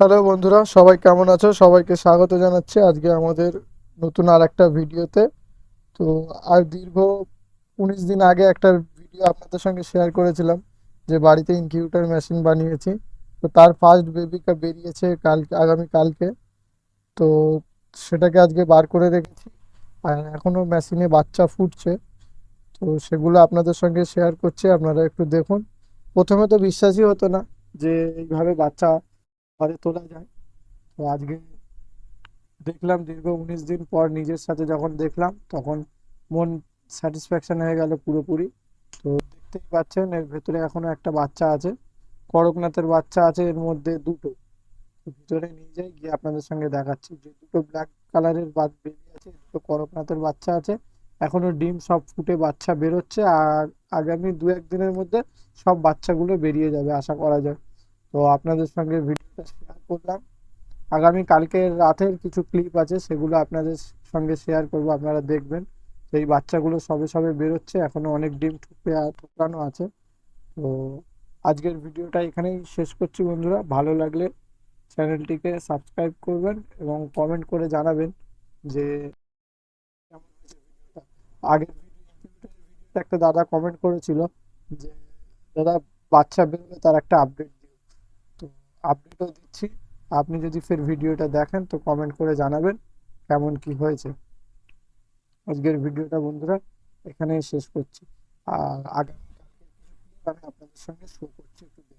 Hello বন্ধুরা, সবাই কেমন আছো? সবাইকে স্বাগত জানাচ্ছি আজকে আমাদের নতুন আর একটা ভিডিওতে। তো আর দীর্ঘ উনিশ দিন আগে একটা ভিডিও আপনাদের সঙ্গে শেয়ার করেছিলাম যে বাড়িতে ইনকিউটার মেশিন বানিয়েছি। তো তার ফার্স্ট বেবিটা বেরিয়েছে কালকে আগামী কালকে। তো সেটাকে আজকে বার করে রেখেছি। আর এখনও মেশিনে বাচ্চা ফুটছে। তো সেগুলো আপনাদের সঙ্গে শেয়ার করছি, আপনারা একটু দেখুন। প্রথমে তো বিশ্বাসই হতো না যে এইভাবে বাচ্চা ঘরে তোলা যায়। তো আজকে দেখলাম দীর্ঘ উনিশ দিন পর নিজের সাথে যখন দেখলাম, তখন মন স্যাটিসফ্যাকশন হয়ে গেল পুরোপুরি। তো দেখতেই পাচ্ছেন, এর ভেতরে এখনও একটা বাচ্চা আছে। করকনাথের বাচ্চা আছে, এর মধ্যে দুটো। ভিতরে নিয়ে যাই, গিয়ে আপনাদের সঙ্গে দেখাচ্ছি। যে দুটো ব্ল্যাক কালারের বেবি আছে, দুটো করকনাথের বাচ্চা আছে। এখনও ডিম সব ফুটে বাচ্চা বেরোচ্ছে আর আগামী দু একদিনের মধ্যে সব বাচ্চাগুলো বেরিয়ে যাবে, আশা করা যায়। তো আপনাদের সঙ্গে ভিডিওটা শেয়ার করলাম। আগামী কালকের রাতের কিছু ক্লিপ আছে, সেগুলো আপনাদের সঙ্গে শেয়ার করব, আপনারা দেখবেন। এই বাচ্চাগুলো সবে সবে বেরোচ্ছে, এখনও অনেক ডিম ঠুকে ঠুকরানো আছে। তো আজকের ভিডিওটা এখানেই শেষ করছি বন্ধুরা। ভালো লাগলে চ্যানেলটিকে সাবস্ক্রাইব করবেন এবং কমেন্ট করে জানাবেন যে আগের একটা দাদা কমেন্ট করেছিল যে, দাদা, বাচ্চা বেরোলে তার একটা আপডেট আপডেটও দিচ্ছি। আপনি যদি ফের ভিডিওটা দেখেন তো কমেন্ট করে জানাবেন কেমন কি হয়েছে। আজকের ভিডিওটা বন্ধুরা এখানেই শেষ করছি। আর আগামী কালকে কিছু clip আমি আপনাদের সঙ্গে শো করছি। একটু